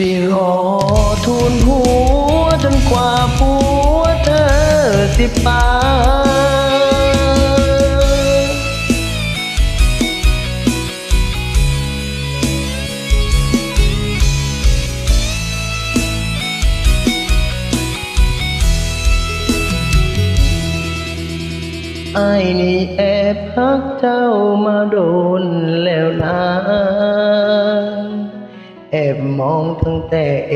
สิรอทูลหัวจนกว่าผัวเธอสิปาไอ้นี่แอบพักเจ้ามาโดนแล้วนะ บมองตั้งแต่เอ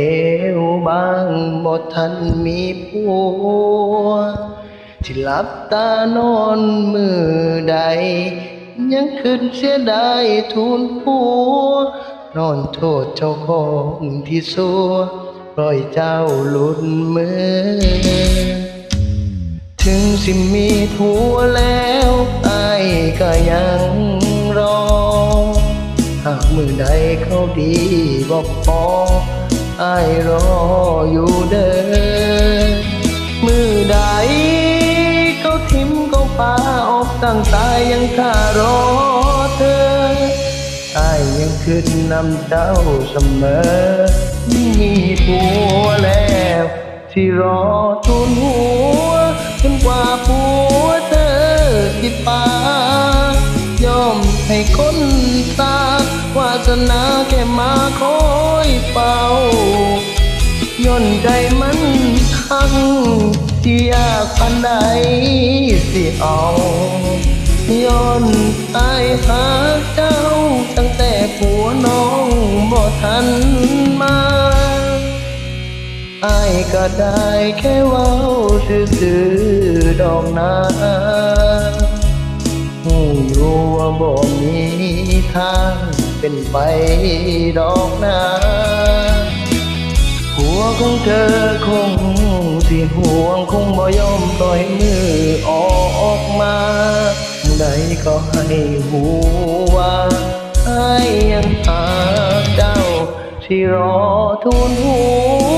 วบางบ่ทันมีผัวที่หลับตานอนมือใด ยังขึ้นเสียดายทูลผัวนอนโทษเจ้าของที่สัวปล่อยเจ้าหลุดมือ ถึงสิมีผัวแล้วไอ้ก็ยังรอ หากมือใดเขาดีบอกพอไอ้ายรออยู่เด้อมือใดเขาทิมเขาปาออกตั้งตายยังข้ารอเธอไอ้ายยังขึ้นนำเจ้าเสมอ มีผัวแล้วที่รอทูลหัวจนกว่าผัวเธอที่ปายอมให้คน สนาแค่มาคอยเป่าย่นใจมันคังที่ยากปันใดสิเอาย้อนอายหาเจ้า ตั้งแต่ผัวน้องบ่ทันมาอายก็ได้แค่เว้าซื่อๆดอกนาหูอยู่ว่าบ่มีทาง เป็นไปดอกนาหัวของเธอคงสิห่วงคงบ่ยอมปล่อยมือออกมาใดก็ให้หูว่าอายยังหาเจ้า ที่รอทูลหั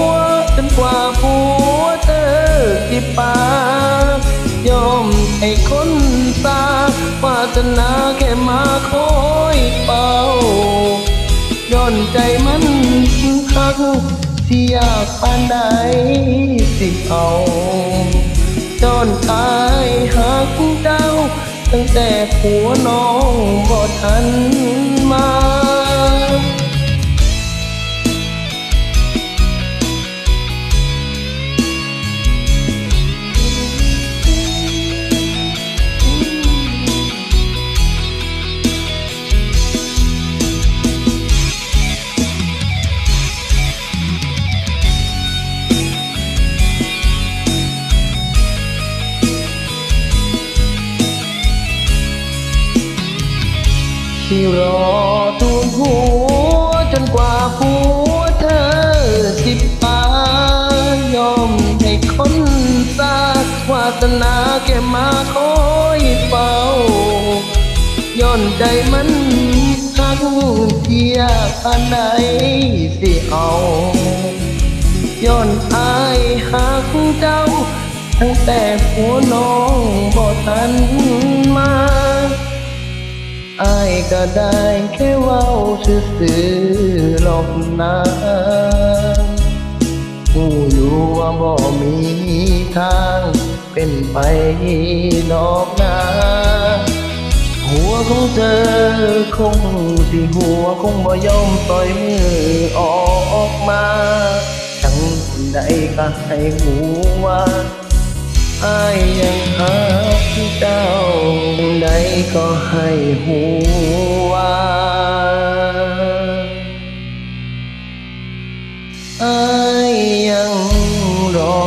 วจนกว่าผัวเธอที่ปายอมให้คนตาวาสนาแค่มาคอยเป่า ย้อนใจมันคักที่อยากปานใดสิเอาจนตายหักเจ้า ตั้งแต่ผัวน้องบ่ทันมา ที่รอทูลหัวจนกว่าผัวเธอสิปายอมให้คนสาวาสนาแกมาคอยเฝ้าย้อนใจมันทั้งเทียอันไหนสิเอาย้อนอายหักเจ้า ตั้งแต่ผัวน้องบ่ทันมา อายก็ได้แค่เว้าซื่อๆหลอกนาผู้อยู่ว่าบ่มีทางเป็นไปนอกนาหัวของเธอคงสิหัวคงบ่ยอมปล่อยมือออกมาทั้งใดก็ให้หัวอายยังหา ก็ให้หัวอายยังรอ